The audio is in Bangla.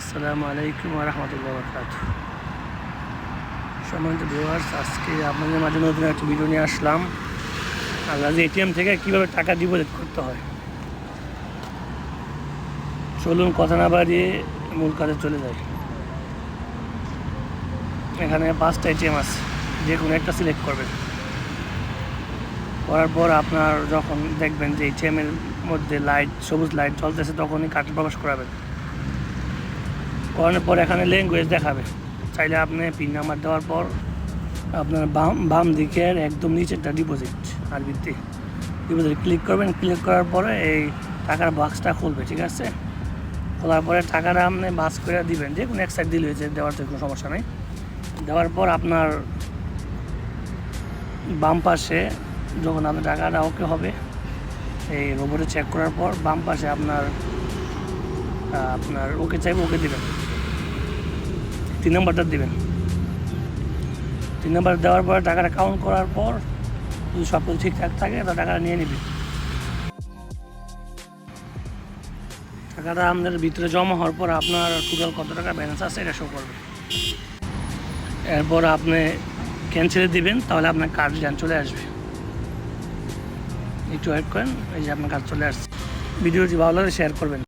আসসালামু আলাইকুম রহমতুল্লাহ বরকাত সম্মানিত ভিউয়ার্স, আজকে আপনাদের মাঝে নতুন একটা ভিডিও নিয়ে আসলাম। যে এটিএম থেকে কীভাবে টাকা ডিপোজিট করতে হয়? চলুন কথা না বাড়িয়ে মূল কাজে চলে যাই। এখানে পাঁচটা এটিএম আছে, যে কোনো একটা সিলেক্ট করবেন। করার পর আপনার যখন দেখবেন যে এটিএম এর মধ্যে লাইট সবুজ লাইট জ্বলতেছে, তখনই কার্ড প্রবেশ করাবেন। করানোর পর এখানে ল্যাঙ্গুয়েজ দেখাবে। চাইলে আপনি পিন নাম্বার দেওয়ার পর আপনার বাম বাম দিকের একদম নিচেরটা ডিপোজিট আরবিতে। ডিপোজিট ক্লিক করবেন ক্লিক করার পরে এই টাকার বাক্সটা খুলবে, ঠিক আছে? খোলার পরে টাকাটা আপনি বাস করে দিবেন, যে কোনো এক সাইড দিলে হয়েছে, দেওয়ার তো কোনো সমস্যা নেই। দেওয়ার পর আপনার বাম পাশে যখন আপনার টাকাটা ওকে হবে, এই রোবটে চেক করার পর বাম পাশে আপনার আপনার ওকে চাইবে ওকে দেবেন। তিন নম্বরটা দেবেন। তিন নম্বর দেওয়ার পর টাকাটা কাউন্ট করার পর যদি সব কিছু ঠিকঠাক থাকে, তো টাকাটা নিয়ে নিবি। টাকাটা আপনার ভিতরে জমা হওয়ার পর আপনার টোটাল কত টাকা ব্যালেন্স আছে এটা শো করবে। এরপর আপনি ক্যান্সেলে দিবেন, তাহলে আপনার কার্ড জ্ঞান চলে আসবে। একটু ওয়েট করেন, এই যে আপনার কার্ড চলে আসছে। ভিডিওটি ভালো লাগে শেয়ার করবেন।